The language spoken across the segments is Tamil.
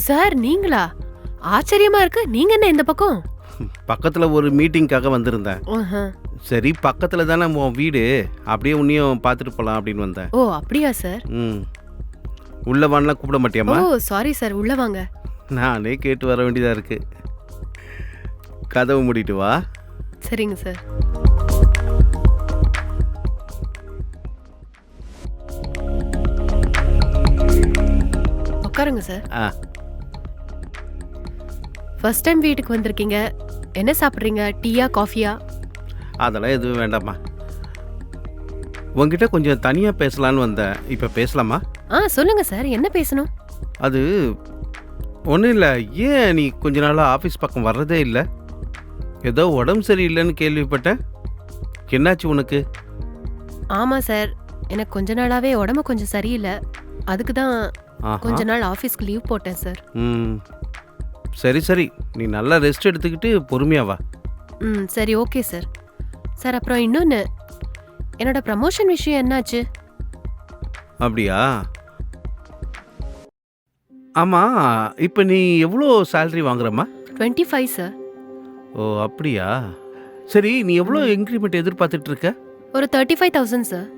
சார் நீங்களா? ஆச்சரியமா இருக்கு. நீங்க என்ன இந்த பக்கம்? பக்கத்தில் ஒரு மீட்டிங்காக வந்திருந்தேன். சரி பக்கத்தில் தானே உன் வீடு. அப்படியே உன்னையும் பார்த்துட்டு போகலாம் அப்படின்னு வந்தேன். ஓ அப்படியா சார்? ம். உள்ள வான்லாம் கூப்பிட ஓ மாட்டியாம்மா சாரி சார். உள்ள வாங்க. நானே கேட்டு வர வேண்டியதாக இருக்கு. கதவு மூடிட்டு வா. சரிங்க சார். உட்காருங்க சார். ஆ. ஃபர்ஸ்ட் டைம் வீட்டுக்கு வந்திருக்கீங்க. என்ன சாப்பிட்றீங்க? டீயா காஃபியா? அதெல்லாம் எதுவும் வேண்டாம்மா. உங்ககிட்ட கொஞ்சம் தனியாக பேசலான்னு வந்தேன். இப்போ பேசலாமா? ஆ சொல்லுங்க சார். என்ன பேசணும்? அது ஒன்றும் இல்லை. ஏன் நீ கொஞ்ச நாளாக ஆஃபீஸ் பக்கம் வர்றதே இல்லை? ஏதோ உடம்பு சரியில்லைன்னு கேள்விப்பட்டேன். என்னாச்சு உனக்கு? ஆமா சார். எனக்கு கொஞ்ச நாளாவே உடம்பு கொஞ்சம் சரியில்லை. அதுக்கு தான். கொஞ்ச நாள் ஆஃபீஸ்க்கு லீவ் போட்டேன் சார். ம். சரி சரி. நீ நல்லா ரெஸ்ட் எடுத்துக்கிட்டு பொறுமையா வா. ம் சரி ஓகே சார் சார் அப்புறம் இன்னொன்று என்னோட ப்ரமோஷன் விஷயம் என்னாச்சு? அப்படியா? ஆமாம் இப்போ நீ எவ்வளோ சேலரி வாங்குறம்மா? டுவெண்ட்டி ஃபைவ் சார் ஓ அப்படியா? சரி நீ எவ்வளோ இன்க்ரிமெண்ட் எதிர்பார்த்துட்டு இருக்க ஒரு தேர்ட்டி ஃபைவ் தௌசண்ட் சார்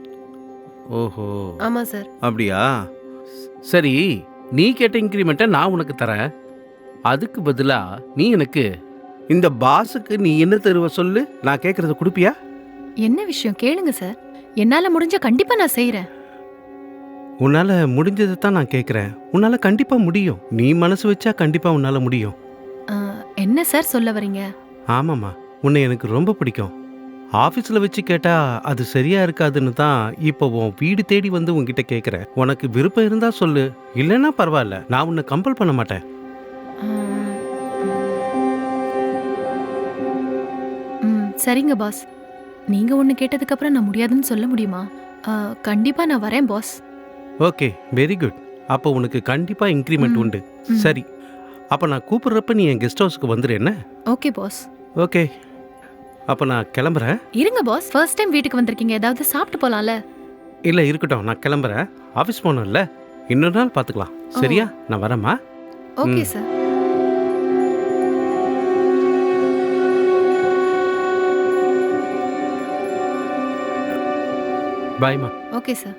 ஓஹோ. ஆமாம் சார் அப்படியா? சரி நீ கேட்ட இன்க்ரிமெண்ட்டை நான் உனக்கு தரேன். அதுக்கு பதிலாக நீ எனக்கு இந்த பாஸுக்கு நீ என்ன தருவ சொல்லு? நான் கேட்குறத கொடுப்பியா? என்ன விஷயம்? கேளுங்க சார். என்னால முடிஞ்ச கண்டிப்பா நான் செய்யறேன் உன்னால் முடிஞ்சதை தான் நான் கேட்குறேன் உன்னால் கண்டிப்பாக முடியும். நீ மனசு வச்சா கண்டிப்பாக உன்னால் முடியும். என்ன சார் சொல்ல வரீங்க? ஆமாம்மா. உன்னை எனக்கு ரொம்ப பிடிக்கும். ஆஃபீஸில் வச்சு கேட்டால் அது சரியா இருக்காதுன்னு தான் இப்போ உன் வீடு தேடி வந்து உன்கிட்ட கேட்குறேன் உனக்கு விருப்பம் இருந்தால் சொல்லு. இல்லைன்னா பரவாயில்ல. நான் உன்னை கம்பல் பண்ண மாட்டேன். சரிங்க பாஸ் நீங்க ஒன்னு கேட்டதுக்கு அப்புறம் நான் முடியாதுன்னு சொல்ல முடியுமா? ஆ, கண்டிப்பா நான் வரேன் பாஸ் ஓகே வெரி குட் அப்போ உனக்கு கண்டிப்பாக இன்க்ரிமெண்ட். உண்டு. சரி. அப்போ நான் கூப்பிட்றப்ப நீ என் கெஸ்ட் ஹவுஸ்க்கு வந்துடு என்ன? Okay boss okay. அப்போ நான் கிளம்புறேன். இருங்க பாஸ் ஃபர்ஸ்ட் டைம் வீட்டுக்கு வந்திருக்கீங்க. ஏதாவது சாப்பிட்டு போலாம்ல? இல்லை இருக்கட்டும். நான் கிளம்புறேன். ஆஃபீஸ் போகணும்ல. இன்னொரு நாள் பார்த்துக்கலாம் சரியா? நான் வரேம்மா. ஓகே. சார் பாய்மா ஓகே சார்.